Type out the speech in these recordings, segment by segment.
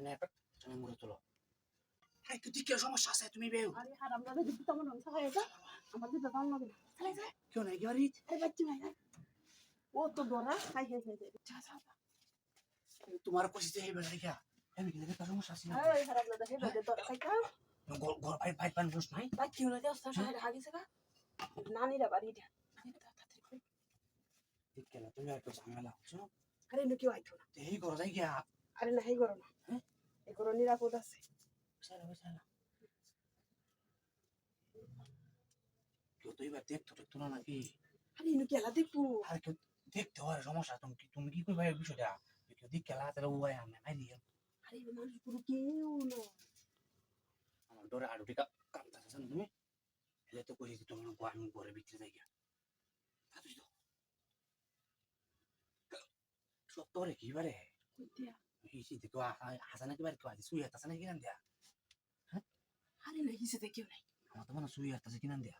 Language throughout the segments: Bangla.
এনে তুমি মুড়ে তোলো। আরে তুই দিকে সমস্যা আছে? তুমি বেউ। আরে হারাম দাদা দেখি তো মনে হচ্ছে হয়ে যা আমার দিতে ভালো লাগে না চলে যা। কেউ নাই গরি আরে বাচ্চা ভাই ও তো ডরা খাই খাই খাই যা যা তোমার কষিতে এই বেলা দেখা আমি কিন্তু একটা সমস্যা আছে এই হারাম দাদা হে বাদে ডরা খাই খাও ঘর ঘর ভাই ভাই পান বস নাই? বাচ্চা হলে দেওয়া সাথে হাগিছে না নানিরা বাড়িটা নানিরা তাড়াতাড়ি করে দিকে না তুমি একটু ঝামেলা হচ্ছ আরে নুকি আইতো না। এই ঘর যাই গিয়া। আরে না হেই করো না। হ্যাঁ? এই নিরাপদ আছে কেউ তো এবার দেখতো দেখতো না নাকি আরে নুকি এলা দেখব আর কেউ দেখতে হয় সমস্যা তুমি কি তুমি কি করবে বিষয়টা কেউ দিকে লা তাহলে ওয়াই আমি নাই দিয়ে আরে মানুষ পুরো কেউ না আমার ডরে কামতাছে না তুমি এলে তো কইছি তুমি গো আমি ঘরে ভিতরে যাই গিয়া তাতুই তো রে কি বারে কইতিয়া এই শীতে কেউ হাসানা কি বারে কেউ আছে সুই হাতাছে না কিনান দেয়া আরে না হিসে দেখেও নাই আমার তো মনে হয় সুই হাতাছে কিনান দেয়া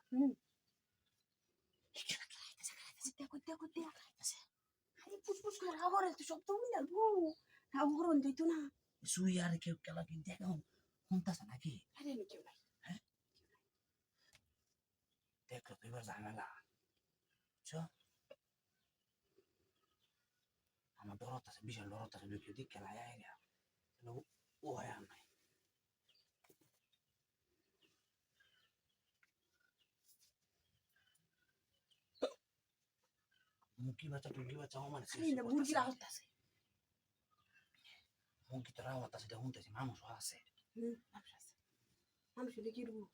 কইতিয়া কইতিয়া কইতিয়া আরে পুষ্পুস করে আবার তো সব তো মিলাল গো না হরন দিত না সুই আর কেউ কেলা কিন দেখা শুনতাছে নাকি আরে নুকি নাই দেখল তো এবার ঝামেলা বুঝছ ডরত আছে বিশাল ডরত আছে কেউ দিক খেলা রে। তাহলে ও- হয় আর নাই। মুখি বাচ্চা টুকি বাচ্চা আমার আরে না মুরগির আওয়াজ আছে। মুখি তো রাওয়াত আছে। শুনতেছি মানুষ আছে। মানুষ কি রুবো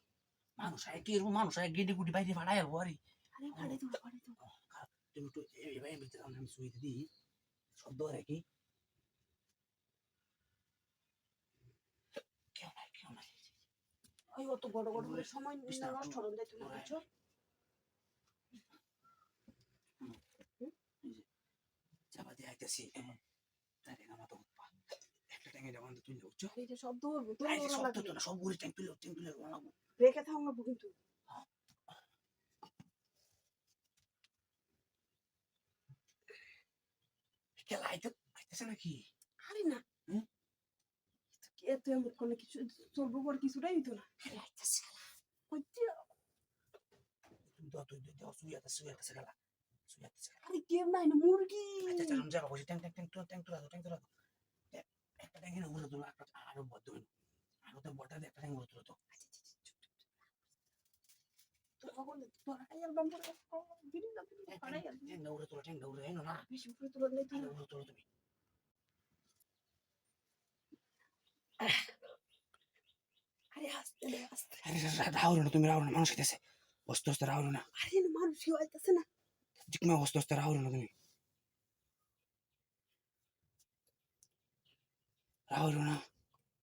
মানুষ আয় কি এরকম মানুষ আয় গেডি গুডি বাইরে ভাড়ায় আর। বাড়ি আরে ফাড়ে তো ফাড়ে তো। তুমি একটু এবার এমনিতে আমি শুইতে দিই। শব্দ হয় কি কেউ নাই কেউ নাই ওই অত বড় বড় করে সময় নষ্ট হরন দিত না বুঝছ চাপা দিয়ে আইতেছি তাই না মাথা উঠবা একটা ট্যাঙ্গে যাব তুই উঠছো শব্দ হবে তো এই যে ওরা শব্দ তো না সব ঘুরে ট্যাঙ্ক তুলে ট্যাঙ্ক তুলে লাগবো রেখে থাকব কিন্তু খেলা আইতে আইতেছে নাকি আরে না তুই এমন করলে কিছু চলবো পর কিছুটাই হইতো না কইতিয়া তুমি তো তুই আছে শুই আছে খেলা খেলা আরে কেউ নাই না মুরগি আচ্ছা আচ্ছা আমি যাব বসে ট্যাঙ্ক ট্যাঙ্ক ট্যাঙ্ক ট্যাঙ্ক তুলা ট্যাঙ্ক তুলা একটা ট্যাঙ্কে না ঘুরে তুলো একটা আরও বদ্ধ হইল আরও তো বটা দিয়ে একটা ট্যাঙ্ক ঘুরে তুলো তো তোর খবর দে তোর আই অ্যালবাম করে দিদি না তুমি পাড়াই আর ট্যাঙ্ক ঘুরে তুলো ট্যাঙ্ক ঘুরে এনো না বেশি করে তোর নেই আরে ঘুরে তুলো তুমি আরে আস্তে রে আস্তে আরে রাহুল না তুমি রাহুল না মানুষ খেতেছে অস্তে অস্তে রাহুল না আরে না মানুষ হইতাছে না জিকমা অস্তে অস্তে রাহুল না তুমি রাহুল